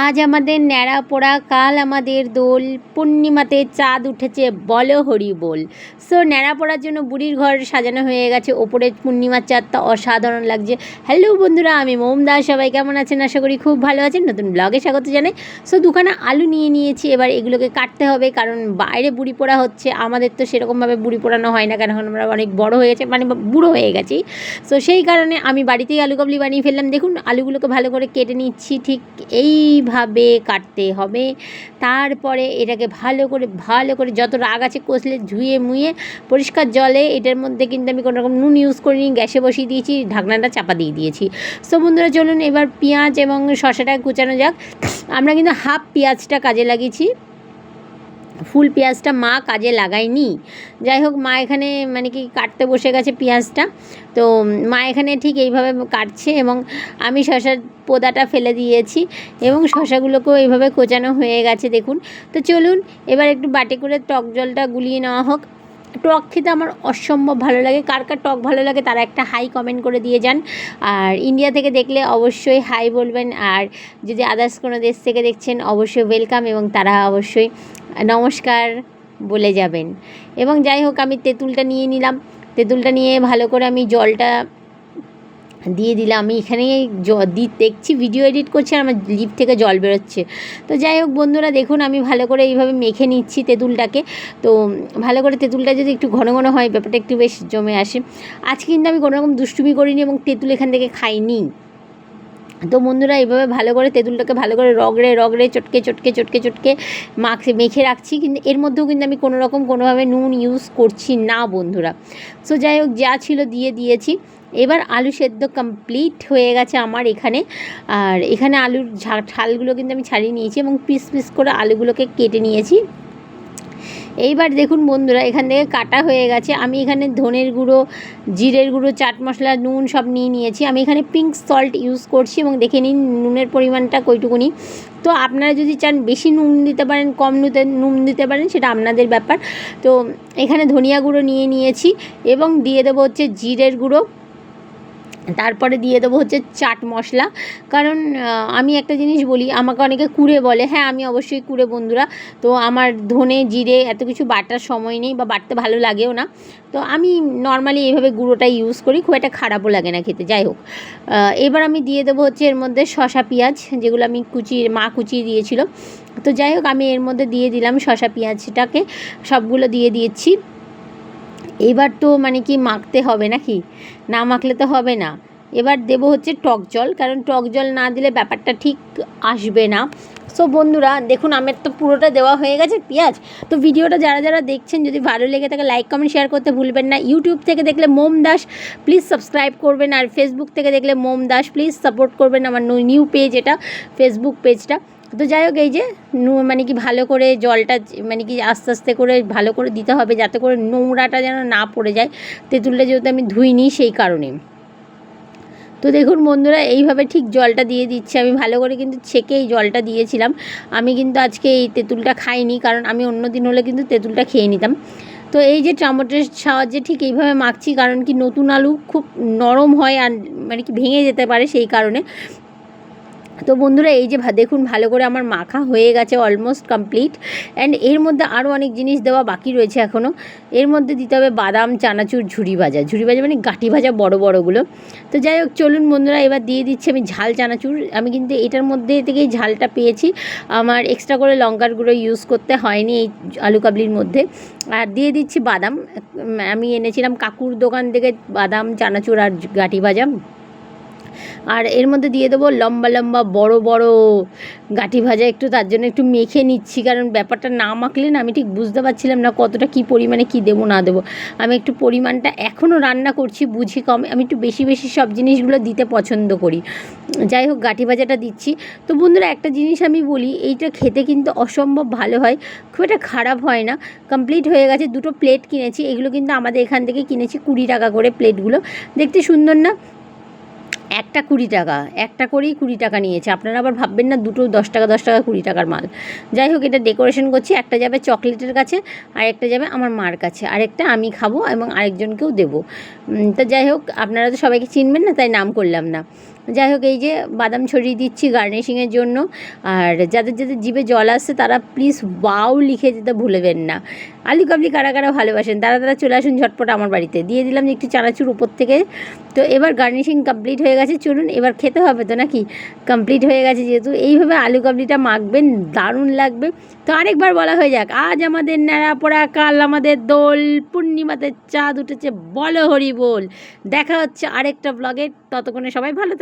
আজ আমাদের ন্যাড়া পোড়া, কাল আমাদের দোল, পূর্ণিমাতে চাঁদ উঠেছে, বলো হরি বল। সো ন্যাড়া পোড়ার জন্য বুড়ির ঘর সাজানো হয়ে গেছে, ওপরে পূর্ণিমার চাঁদটা অসাধারণ লাগছে। হ্যালো বন্ধুরা, আমি মোম দাস, সবাই কেমন আছেন? আশা করি খুব ভালো আছেন। নতুন ব্লগে স্বাগত জানাই। সো দুখানা আলু নিয়ে নিয়েছি, এবার এগুলোকে কাটতে হবে, কারণ বাইরে বুড়ি পোড়া হচ্ছে, আমাদের তো সেরকমভাবে বুড়ি পোড়ানো হয় না, কারণ আমরা অনেক বড় হয়ে গেছে মানে বুড়ো হয়ে গেছি। সো সেই কারণে আমি বাড়িতেই আলু কাবলি বানিয়ে ফেললাম। দেখুন, আলুগুলোকে ভালো করে কেটে নিচ্ছি, ঠিক এইভাবে কাটতে হবে? তারপরে এটাকে ভালো করে ভালো করে যত রাগ আছে কষলে, ধুয়ে মুয়ে পরিষ্কার জলে এটার মধ্যে কিন্তু আমি কোনো রকম নুন ইউজ করিনি, গ্যাসে বসিয়ে দিয়েছি, ঢাকনাটা চাপা দিয়ে দিয়েছি। সো বন্ধুরা, চলুন এবার পেঁয়াজ এবং শসাটা কুচানো যাক। আমরা কিন্তু হাফ পেঁয়াজটা কাজে লাগিয়েছি। ফুল পেঁয়াজটা মা কাজে লাগায়নি। যাই হোক, মা এখানে মানে কি কাটতে বসে গেছে পেঁয়াজটা। তো মা এখানে ঠিক এইভাবে কাটছে এবং আমি শশার পোদাটা ফেলে দিয়েছি এবং শশাগুলোকেও এইভাবে কোচানো হয়ে গেছে, দেখুন। তো চলুন, এবার একটু বাটি করে টক জলটা গুলিয়ে নেওয়া হোক। টক খেতে আমার অসম্ভব ভালো লাগে। কার কার টক ভালো লাগে তারা একটা হাই কমেন্ট করে দিয়ে যান। আর ইন্ডিয়া থেকে দেখলে অবশ্যই হাই বলবেন। আর যদি আদার্স কোনো দেশ থেকে দেখছেন, অবশ্যই ওয়েলকাম এবং তারা অবশ্যই নমস্কার বলে যাবেন। এবং যাই হোক, আমি তেঁতুলটা নিয়ে নিলাম। তেঁতুলটা নিয়ে ভালো করে আমি জলটা দিয়ে দিলাম। আমি এখানে জ, দি, দেখছি ভিডিও এডিট করছি আর আমার লিপ থেকে জল বেরোচ্ছে। তো যাই হোক, বন্ধুরা, দেখুন, আমি ভালো করে এইভাবে মেখে নিচ্ছি তেঁতুলটাকে। তো ভালো করে তেঁতুলটা যদি একটু ঘন ঘন হয়, ব্যাপারটা একটু বেশ জমে আসে। আজকে কিন্তু আমি কোনো রকম দুষ্টুমি করিনি এবং তেঁতুল এখান থেকে খাইনি। তো বন্ধুরা এইভাবে ভালো করে তেঁতুলটাকে ভালো করে রগড়ে রগড়ে, চটকে চটকে চটকে চটকে মাখে মেখে রাখছি। কিন্তু এর মধ্যেও কিন্তু আমি কোনো রকম, কোনোভাবে নুন ইউজ করছি না বন্ধুরা। সো যাই হোক, যা ছিল দিয়ে দিয়েছি। এবার আলু সেদ্ধ কমপ্লিট হয়ে গেছে আমার এখানে। আর এখানে আলুর ঝা ঠালগুলো কিন্তু আমি ছাড়িয়ে নিয়েছি এবং পিস পিস করে আলুগুলোকে কেটে নিয়েছি। এইবার দেখুন বন্ধুরা, এখান থেকে কাটা হয়ে গেছে। আমি এখানে ধনের গুঁড়ো, জিরের গুঁড়ো, চাট মশলা, নুন সব নিয়ে নিয়েছি। আমি এখানে পিঙ্ক সল্ট ইউজ করছি এবং দেখে নিন নুনের পরিমাণটা কইটুকুনি। তো আপনারা যদি চান বেশি নুন দিতে পারেন, কম নুতে, নুন দিতে পারেন, সেটা আপনাদের ব্যাপার। তো এখানে ধনিয়া গুঁড়ো নিয়ে নিয়েছি এবং দিয়ে দেবো হচ্ছে জিরের গুঁড়ো। তারপরে দিয়ে দেবো হচ্ছে চাট মশলা। কারণ আমি একটা জিনিস বলি, আমাকে অনেকে কুড়ে বলে হ্যাঁ আমি অবশ্যই কুড়ে বন্ধুরা। তো আমার ধনে, জিরে এত কিছু বাটার সময় নেই বা বাটতে ভালো লাগেও না। তো আমি নর্মালি এইভাবে গুঁড়োটা ইউজ করি, খুব একটা খারাপও লাগে না খেতে, যাই হোক। এবার আমি দিয়ে দেবো হচ্ছে এর মধ্যে শশা পেঁয়াজ, যেগুলো আমি কুচিয়ে মা কুচিয়ে দিয়েছিল। তো যাই হোক, আমি এর মধ্যে দিয়ে দিলাম শশা পেঁয়াজটাকে, সবগুলো দিয়ে দিয়েছি। এবার তো মানে কি মাখতে হবে নাকি? না মাখলে তো হবে না। এবার দেবো হচ্ছে টক জল, কারণ টক জল না দিলে ব্যাপারটা ঠিক আসবে না। সো বন্ধুরা, দেখুন, আমার তো পুরোটা দেওয়া হয়ে গেছে, পেঁয়াজ। তো ভিডিওটা যারা যারা দেখছেন, যদি ভালো লেগে থাকে লাইক কমেন্ট শেয়ার করতে ভুলবেন না। ইউটিউব থেকে দেখলে মোম দাস প্লিজ সাবস্ক্রাইব করবেন। আর ফেসবুক থেকে দেখলে মোম দাস প্লিজ সাপোর্ট করবেন আমার নিউ পেজ এটা ফেসবুক পেজটা তো যাই হোক, এই যে মানে কি ভালো করে জলটা মানে কি আস্তে আস্তে করে ভালো করে দিতে হবে, যাতে করে নোংরাটা যেন না পড়ে যায়। তেঁতুলটা যেহেতু আমি ধুইনি, সেই কারণে। তো দেখুন বন্ধুরা, এইভাবে ঠিক জলটা দিয়ে দিচ্ছি। আমি ভালো করে কিন্তু ছেঁকে এই জলটা দিয়েছিলাম। আমি কিন্তু আজকে এই তেঁতুলটা খাইনি, কারণ আমি অন্য দিন হলে কিন্তু তেঁতুলটা খেয়ে নিতাম। তো এই যে টমেটোর সাহায্যে ঠিক এইভাবে মাখছি, কারণ কি নতুন আলু খুব নরম হয় আর মানে কি ভেঙে যেতে পারে সেই কারণে। তো বন্ধুরা, এই যে দেখুন, ভালো করে আমার মাখা হয়ে গেছে অলমোস্ট কমপ্লিট অ্যান্ড এর মধ্যে আরও অনেক জিনিস দেওয়া বাকি রয়েছে এখনও এর মধ্যে দিতে হবে বাদাম, চানাচুর ঝুড়ি ভাজা। ঝুড়ি ভাজা মানে গাঁটি ভাজা বড় বড়গুলো। তো যাই হোক, চলুন বন্ধুরা, এবার দিয়ে দিচ্ছি আমি ঝাল চানাচুর। আমি কিন্তু এটার মধ্যে থেকেই ঝালটা পেয়েছি। আমার এক্সট্রা করে লঙ্কার গুঁড়ো ইউজ করতে হয়নি এই আলু কাবলির মধ্যে। আর দিয়ে দিচ্ছি বাদাম। আমি এনেছিলাম কাকুর দোকান থেকে বাদাম, চানাচুর আর গাঁটি ভাজা। আর এর মধ্যে দিয়ে দেবো লম্বা লম্বা বড় বড় গাঠি ভাজা। একটু তার জন্য একটু মেখে নিচ্ছি, কারণ ব্যাপারটা না মাখলে না আমি ঠিক বুঝতে পারছিলাম না কতটা কী পরিমাণে কী দেবো, না দেবো। আমি একটু পরিমাণটা এখনও রান্না করছি, বুঝি কম। আমি একটু বেশি বেশি সব জিনিসগুলো দিতে পছন্দ করি। যাই হোক, গাঠি ভাজাটা দিচ্ছি। তো বন্ধুরা, একটা জিনিস আমি বলি, এইটা খেতে কিন্তু অসম্ভব ভালো হয়, খুব একটা খারাপ হয় না। কমপ্লিট হয়ে গেছে, দুটো প্লেট কিনেছি, এগুলো কিন্তু আমাদের এখান থেকে কিনেছি কুড়ি টাকা করে প্লেটগুলো। দেখতে সুন্দর না? একটা কুড়ি টাকা, একটা করেই কুড়ি টাকা নিয়েছে। আপনারা আবার ভাববেন না, দুটো দশ টাকা দশ টাকা, কুড়ি টাকার মাল। যাই হোক, এটা ডেকোরেশন করছি। একটা যাবে চকলেটের কাছে, আর একটা যাবে আমার মার কাছে। আরেকটা আমি খাব এবং আরেকজনকেও দেবো। তো যাই হোক, আপনারা তো সবাইকে চিনবেন না, তাই নাম করলাম না। যাই হোক, এই যে বাদাম ছড়িয়ে দিচ্ছি গার্নিশিংয়ের জন্য। আর যাদের যাদের জিভে জল আসছে, তারা প্লিজ ওয়াও লিখে যেতে ভুলবেন না। আলু কাবলি কারা কারা ভালোবাসেন? তারা তারা চলে আসুন ঝটপট আমার বাড়িতে। দিয়ে দিলাম একটু চানাচুর উপর থেকে। তো এবার গার্নিশিং কমপ্লিট হয়ে গেছে। চলুন এবার খেতে হবে তো নাকি? কমপ্লিট হয়ে গেছে যেহেতু। এইভাবে আলু কাবলিটা মাখবেন, দারুণ লাগবে। তো আরেকবার বলা হয়ে যাক, আজ আমাদের ন্যাড়া পোড়া, কাল আমাদের দোল, পূর্ণিমাতে চাঁদ উঠেছে বলো হরি বল দেখা হচ্ছে আরেকটা ব্লগে ততক্ষণে সবাই ভালো